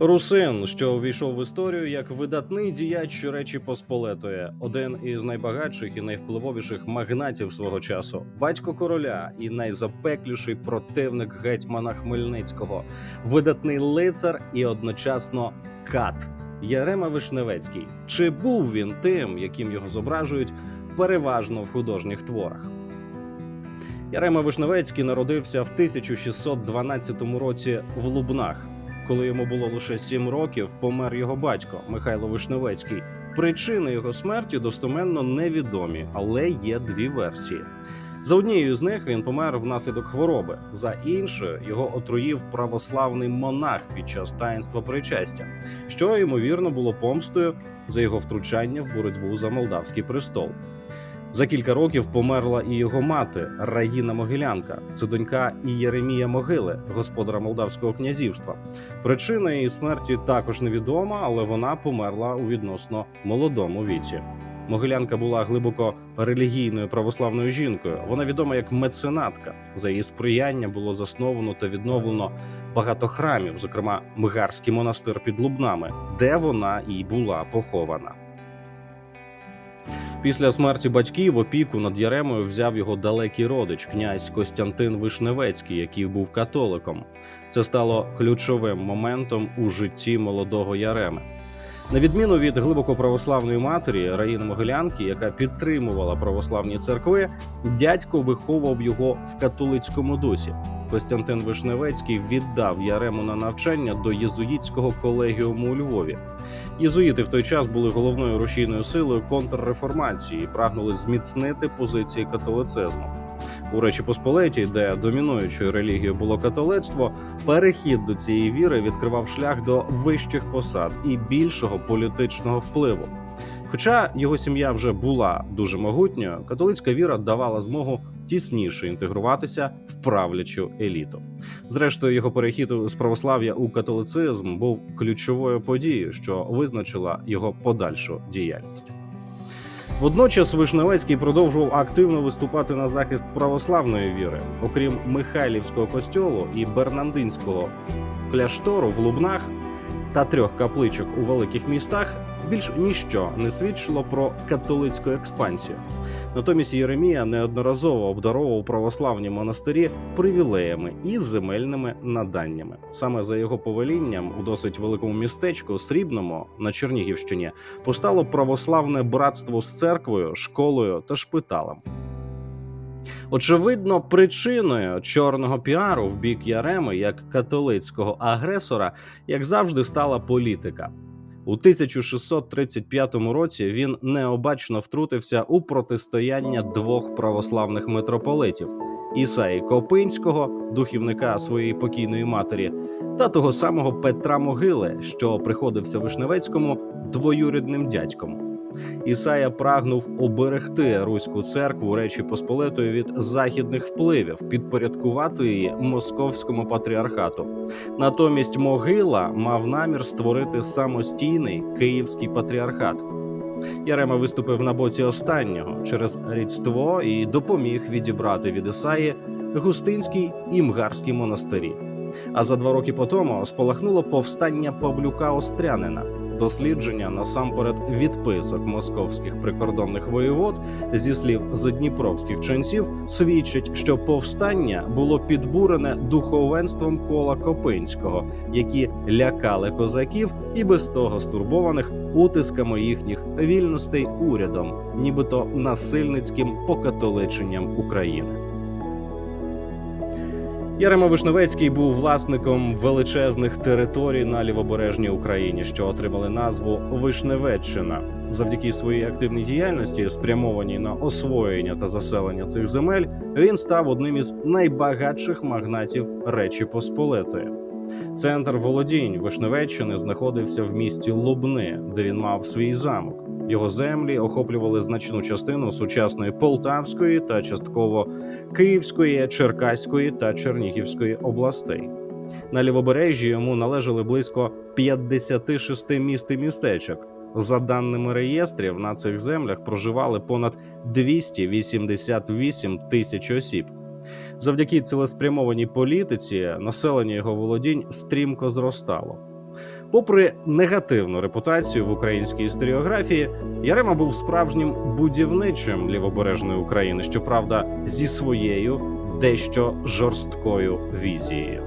Русин, що увійшов в історію як видатний діяч Речі Посполитої, один із найбагатших і найвпливовіших магнатів свого часу, батько короля і найзапекліший противник гетьмана Хмельницького, видатний лицар і одночасно кат Ярема Вишневецький. Чи був він тим, яким його зображують переважно в художніх творах? Ярема Вишневецький народився в 1612 році в Лубнах. Коли йому було лише сім років, помер його батько Михайло Вишневецький. Причини його смерті достоменно невідомі, але є дві версії. За однією з них він помер внаслідок хвороби. За іншою його отруїв православний монах під час таїнства причастя, що ймовірно було помстою за його втручання в боротьбу за молдавський престол. За кілька років померла і його мати Раїна Могилянка. Це донька і Єремія Могили, господара Молдавського князівства. Причина її смерті також невідома, але вона померла у відносно молодому віці. Могилянка була глибоко релігійною православною жінкою. Вона відома як меценатка. За її сприяння було засновано та відновлено багато храмів, зокрема Мигарський монастир під Лубнами, де вона і була похована. Після смерті батьків опіку над Яремою взяв його далекий родич, князь Костянтин Вишневецький, який був католиком. Це стало ключовим моментом у житті молодого Яреми. На відміну від глибоко православної матері Раїни Могилянки, яка підтримувала православні церкви, дядько виховував його в католицькому дусі. Костянтин Вишневецький віддав Ярему на навчання до єзуїтського колегіуму у Львові. Єзуїти в той час були головною рушійною силою контрреформації і прагнули зміцнити позиції католицизму. У Речі Посполитій, де домінуючою релігією було католицтво, перехід до цієї віри відкривав шлях до вищих посад і більшого політичного впливу. Хоча його сім'я вже була дуже могутньою, католицька віра давала змогу тісніше інтегруватися в правлячу еліту. Зрештою, його перехід з православ'я у католицизм був ключовою подією, що визначила його подальшу діяльність. Водночас Вишневецький продовжував активно виступати на захист православної віри, окрім Михайлівського костьолу і Бернандинського кляштору в Лубнах та трьох капличок у великих містах. Більш ніщо не свідчило про католицьку експансію. Натомість Єремія неодноразово обдаровував православні монастирі привілеями і земельними наданнями. Саме за його повелінням у досить великому містечку Срібному на Чернігівщині постало православне братство з церквою, школою та шпиталем. Очевидно, причиною чорного піару в бік Яреми як католицького агресора, як завжди, стала політика. У 1635 році він необачно втрутився у протистояння двох православних митрополитів Ісаї Копинського, духівника своєї покійної матері, та того самого Петра Могили, що приходився Вишневецькому двоюрідним дядьком. Ісая прагнув оберегти руську церкву Речі Посполитої від західних впливів, підпорядкувати її московському патріархату. Натомість могила мав намір створити самостійний київський патріархат. Ярема виступив на боці останнього через рідство і допоміг відібрати від Ісаї Густинський і Мгарський монастирі. А за два роки по тому спалахнуло повстання Павлюка Острянина. Дослідження насамперед відписок московських прикордонних воєвод зі слів задніпровських ченців свідчить, що повстання було підбурене духовенством кола Копинського, які лякали козаків і без того стурбованих утисками їхніх вільностей урядом, нібито насильницьким покатоличенням України. Ярема Вишневецький був власником величезних територій на лівобережній Україні, що отримали назву Вишневеччина. Завдяки своїй активній діяльності, спрямованій на освоєння та заселення цих земель, він став одним із найбагатших магнатів Речі Посполитої. Центр володінь Вишневеччини знаходився в місті Лубни, де він мав свій замок. Його землі охоплювали значну частину сучасної Полтавської та частково Київської, Черкаської та Чернігівської областей. На лівобережжі йому належали близько 56 міст і містечок. За даними реєстрів, на цих землях проживали понад 288 тисяч осіб. Завдяки цілеспрямованій політиці населення його володінь стрімко зростало. Попри негативну репутацію в українській історіографії, Ярема був справжнім будівничим лівобережної України, щоправда, зі своєю дещо жорсткою візією.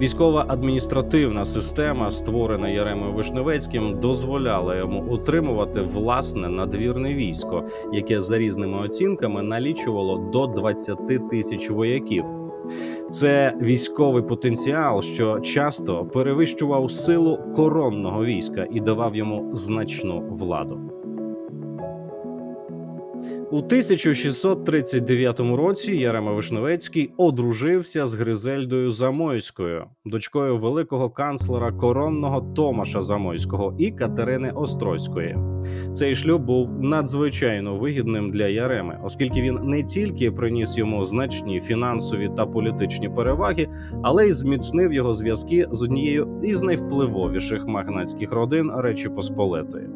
Військова адміністративна система, створена Яремою Вишневецьким, дозволяла йому утримувати власне надвірне військо, яке за різними оцінками налічувало до 20 тисяч вояків. Це військовий потенціал, що часто перевищував силу коронного війська і давав йому значну владу. У 1639 році Ярема Вишневецький одружився з Гризельдою Замойською, дочкою великого канцлера коронного Томаша Замойського і Катерини Острозької. Цей шлюб був надзвичайно вигідним для Яреми, оскільки він не тільки приніс йому значні фінансові та політичні переваги, але й зміцнив його зв'язки з однією із найвпливовіших магнатських родин Речі Посполитої.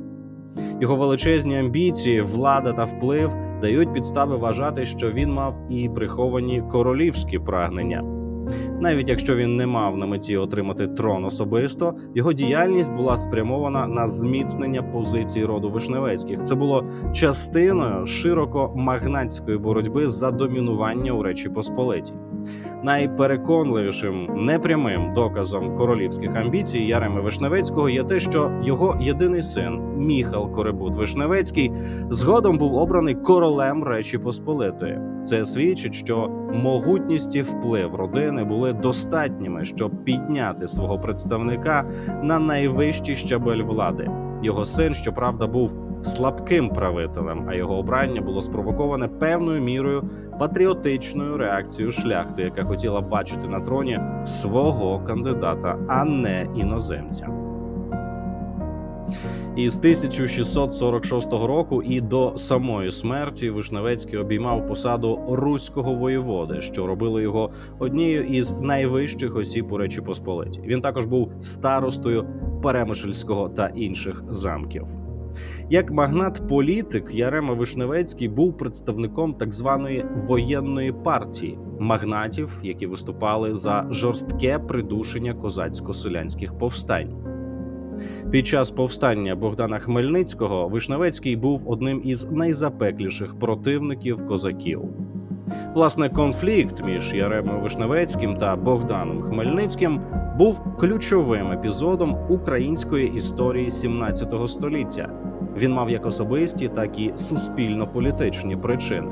Його величезні амбіції, влада та вплив дають підстави вважати, що він мав і приховані королівські прагнення. Навіть якщо він не мав на меті отримати трон особисто, його діяльність була спрямована на зміцнення позицій роду Вишневецьких. Це було частиною широко магнатської боротьби за домінування у Речі Посполитій. Найпереконливішим непрямим доказом королівських амбіцій Яреми Вишневецького є те, що його єдиний син Міхал Коребут Вишневецький згодом був обраний королем Речі Посполитої. Це свідчить, що могутність і вплив родини були достатніми, щоб підняти свого представника на найвищий щабель влади. Його син, щоправда, був слабким правителем, а його обрання було спровоковане певною мірою патріотичною реакцією шляхти, яка хотіла бачити на троні свого кандидата, а не іноземця. Із 1646 року і до самої смерті Вишневецький обіймав посаду руського воєводи, що робило його однією із найвищих осіб у Речі Посполиті. Він також був старостою Перемишльського та інших замків. Як магнат-політик, Ярема Вишневецький був представником так званої воєнної партії магнатів, які виступали за жорстке придушення козацько-селянських повстань. Під час повстання Богдана Хмельницького Вишневецький був одним із найзапекліших противників козаків. Власне, конфлікт між Яремою Вишневецьким та Богданом Хмельницьким був ключовим епізодом української історії 17 століття. Він мав як особисті, так і суспільно-політичні причини.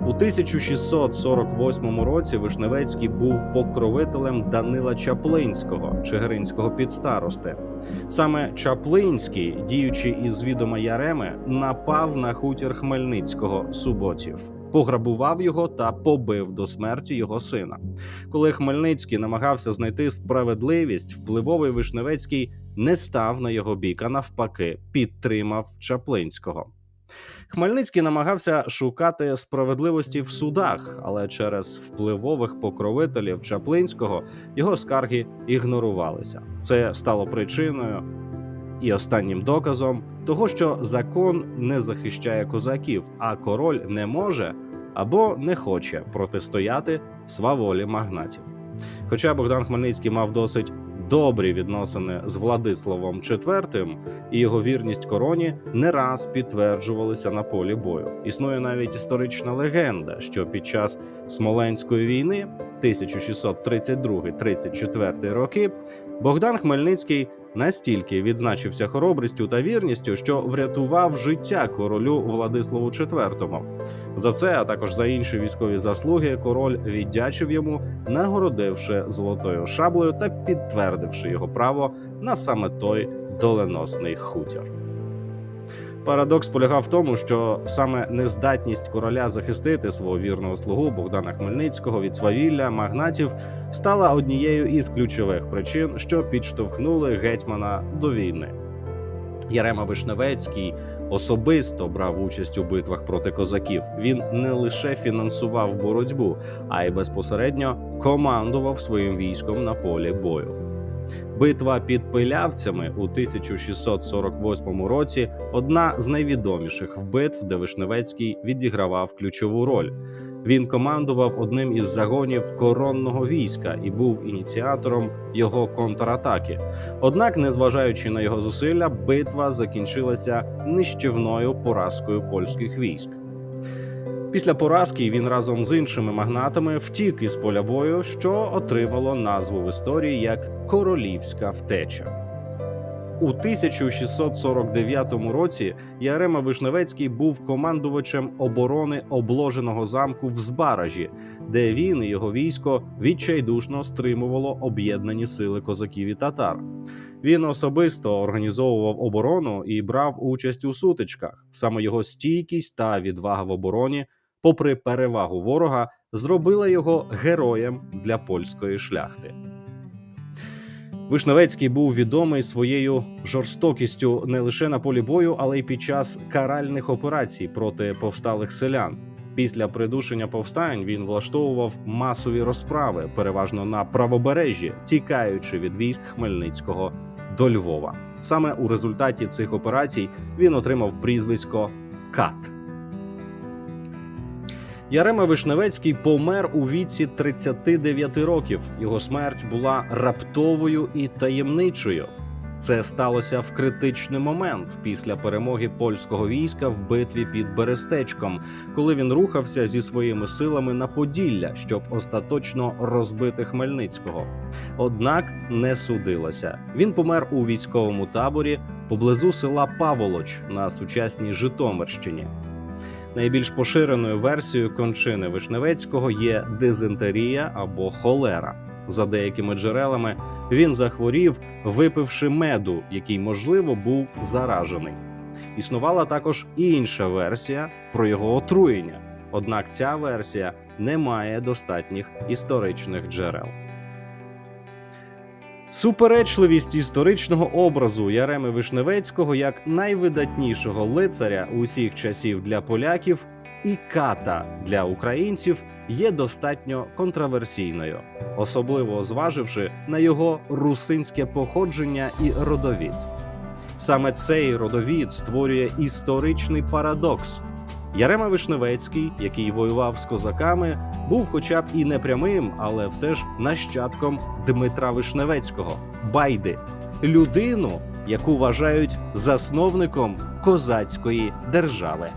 У 1648 році Вишневецький був покровителем Данила Чаплинського, чигиринського підстарости. Саме Чаплинський, діючи із відома Яреми, напав на хутір Хмельницького суботів, пограбував його та побив до смерті його сина. Коли Хмельницький намагався знайти справедливість, впливовий Вишневецький не став на його бік, а навпаки, підтримав Чаплинського. Хмельницький намагався шукати справедливості в судах, але через впливових покровителів Чаплинського його скарги ігнорувалися. Це стало причиною і останнім доказом того, що закон не захищає козаків, а король не може або не хоче протистояти сваволі магнатів. Хоча Богдан Хмельницький мав досить добрі відносини з Владиславом IV, і його вірність короні не раз підтверджувалися на полі бою. Існує навіть історична легенда, що під час Смоленської війни 1632-34 роки Богдан Хмельницький настільки відзначився хоробрістю та вірністю, що врятував життя королю Владиславу IV. За це, а також за інші військові заслуги, король віддячив йому, нагородивши золотою шаблею та підтвердивши його право на саме той доленосний хутір. Парадокс полягав в тому, що саме нездатність короля захистити свого вірного слугу Богдана Хмельницького від свавілля магнатів стала однією із ключових причин, що підштовхнули гетьмана до війни. Ярема Вишневецький особисто брав участь у битвах проти козаків. Він не лише фінансував боротьбу, а й безпосередньо командував своїм військом на полі бою. Битва під пилявцями у 1648 році одна з найвідоміших битв, де Вишневецький відігравав ключову роль. Він командував одним із загонів коронного війська і був ініціатором його контратаки. Однак, незважаючи на його зусилля, битва закінчилася нищівною поразкою польських військ. Після поразки він разом з іншими магнатами втік із поля бою, що отримало назву в історії як Королівська втеча. У 1649 році Ярема Вишневецький був командувачем оборони обложеного замку в Збаражі, де він і його військо відчайдушно стримувало об'єднані сили козаків і татар. Він особисто організовував оборону і брав участь у сутичках. Саме його стійкість та відвага в обороні, попри перевагу ворога, зробила його героєм для польської шляхти. Вишневецький був відомий своєю жорстокістю не лише на полі бою, але й під час каральних операцій проти повсталих селян. Після придушення повстань він влаштовував масові розправи, переважно на правобережжі, тікаючи від військ Хмельницького до Львова. Саме у результаті цих операцій він отримав прізвисько Кат. Ярема Вишневецький помер у віці 39 років. Його смерть була раптовою і таємничою. Це сталося в критичний момент після перемоги польського війська в битві під Берестечком, коли він рухався зі своїми силами на Поділля, щоб остаточно розбити Хмельницького. Однак не судилося. Він помер у військовому таборі поблизу села Паволоч на сучасній Житомирщині. Найбільш поширеною версією кончини Вишневецького є дизентерія або холера. За деякими джерелами він захворів, випивши меду, який, можливо, був заражений. Існувала також інша версія про його отруєння. Однак ця версія не має достатніх історичних джерел. Суперечливість історичного образу Яреми Вишневецького як найвидатнішого лицаря усіх часів для поляків і ката для українців є достатньо контроверсійною, особливо зваживши на його русинське походження і родовід. Саме цей родовід створює історичний парадокс. Ярема Вишневецький, який воював з козаками, був хоча б і не прямим, але все ж нащадком Дмитра Вишневецького, Байди, людину, яку вважають засновником козацької держави.